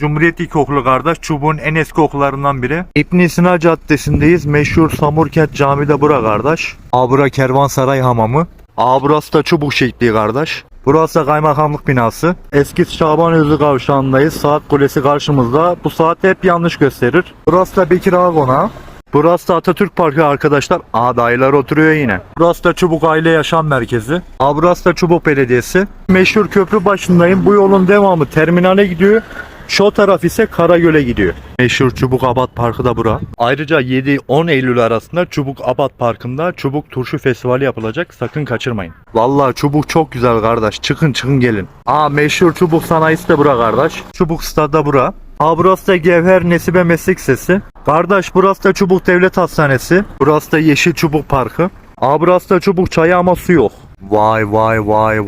Cumhuriyet İlkokulu kardeş. Çubuğun en eski okullarından biri. İbn Sina Caddesi'ndeyiz. Meşhur Samurkent Camii de bura kardeş. Abura Kervansaray Hamamı. Aa burası da çubuk şekli kardeş. Burası da kaymakamlık binası. Eski Şaban Özlü kavşağındayız. Saat kulesi karşımızda. Bu saat hep yanlış gösterir. Burası da Bekir Ağa Konağı. Burası da Atatürk Parkı arkadaşlar. Aa dayılar oturuyor yine. Burası da Çubuk Aile Yaşam Merkezi. Aa burası da Çubuk Belediyesi. Meşhur köprü başındayım. Bu yolun devamı terminale gidiyor. Şu taraf ise Karagöl'e gidiyor. Meşhur Çubuk Abat Parkı da bura. Ayrıca 7-10 Eylül arasında Çubuk Abat Parkı'nda Çubuk Turşu Festivali yapılacak. Sakın kaçırmayın. Vallahi Çubuk çok güzel kardeş. Çıkın çıkın gelin. Aa meşhur Çubuk sanayisi de bura kardeş. Çubuk stadı da bura. Aa burası da Gevher Nesibe Meslek Sesi. Kardeş burası da Çubuk Devlet Hastanesi. Burası da Yeşil Çubuk Parkı. Aa burası da Çubuk Çayı ama su yok. Vay vay vay vay.